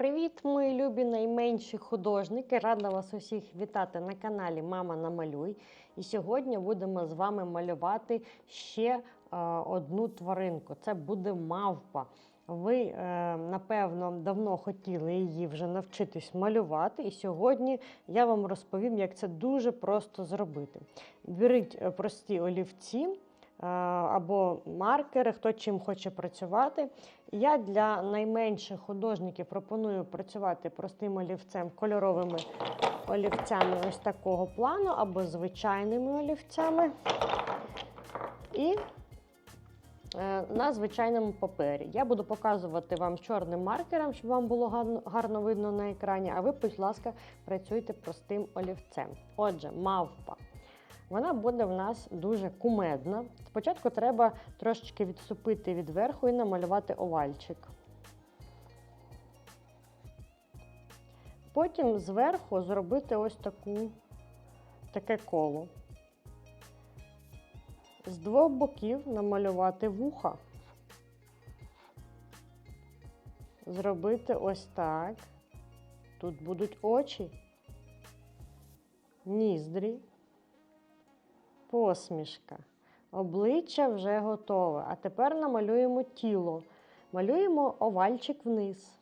Привіт, мої любі найменші художники! Рада вас усіх вітати на каналі Мама Намалюй. І сьогодні будемо з вами малювати ще е, одну тваринку. Це буде мавпа. Ви, е, напевно, давно хотіли її вже навчитись малювати, і сьогодні я вам розповім, як це дуже просто зробити. Беріть е, прості олівці або маркери, хто чим хоче працювати. Я для найменших художників пропоную працювати простим олівцем, кольоровими олівцями ось такого плану або звичайними олівцями. І е, на звичайному папері. Я буду показувати вам чорним маркером, щоб вам було гарно, гарно видно на екрані, а ви, будь ласка, працюйте простим олівцем. Отже, мавпа. Вона буде в нас дуже кумедна. Спочатку треба трошечки відступити від верху і намалювати овальчик. Потім зверху зробити ось таку, таке коло. З двох боків намалювати вуха. Зробити ось так. Тут будуть очі, ніздрі посмішка. Обличчя вже готове. А тепер намалюємо тіло. Малюємо овальчик вниз.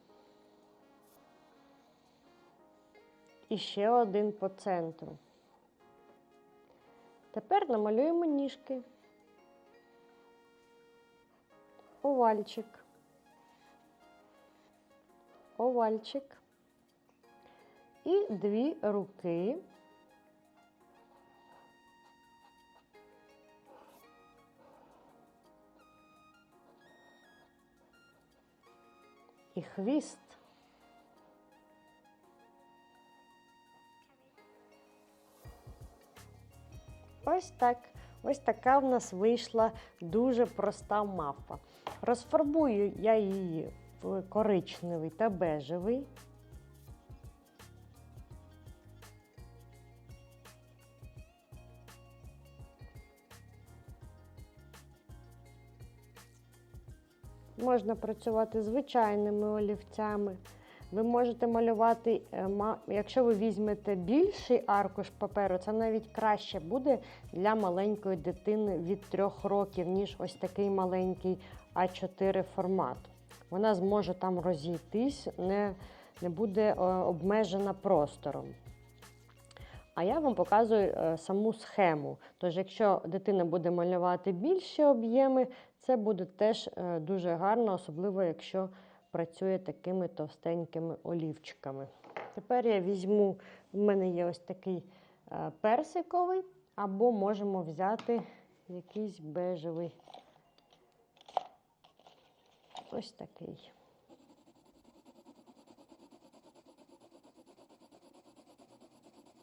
І ще один по центру. Тепер намалюємо ніжки. Овальчик. Овальчик. І дві руки. І хвіст. Ось так. Ось така в нас вийшла дуже проста мавпа. Розфарбую я її в коричневий та бежевий. Можна працювати звичайними олівцями. Ви можете малювати, е, якщо ви візьмете більший аркуш паперу, це навіть краще буде для маленької дитини від 3 років, ніж ось такий маленький А4 формат. Вона зможе там розійтись, не, не буде е, обмежена простором. А я вам показую е, саму схему. Тож, якщо дитина буде малювати більші об'єми, це буде теж е, дуже гарно, особливо якщо працює такими товстенькими олівчиками. Тепер я візьму, в мене є ось такий е, персиковий, або можемо взяти якийсь бежевий. Ось такий.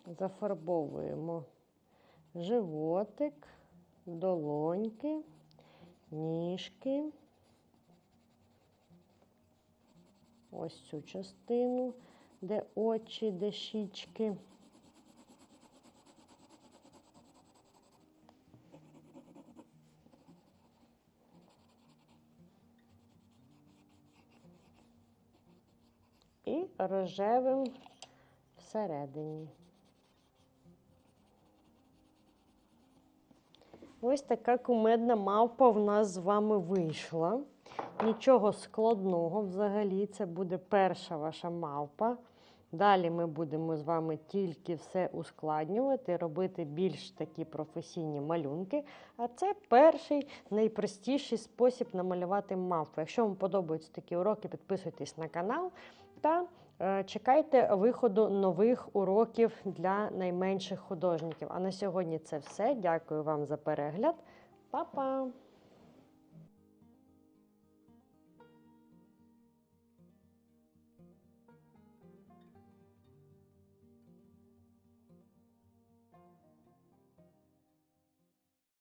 Зафарбовуємо животик, долоньки ніжки. Ось цю частину, де очі, де щічки. І рожевим всередині. Ось така кумедна мавпа в нас з вами вийшла. Нічого складного взагалі, це буде перша ваша мавпа. Далі ми будемо з вами тільки все ускладнювати, робити більш такі професійні малюнки. А це перший найпростіший спосіб намалювати мавпу. Якщо вам подобаються такі уроки, підписуйтесь на канал та чекайте виходу нових уроків для найменших художників. А на сьогодні це все. Дякую вам за перегляд. Па-па!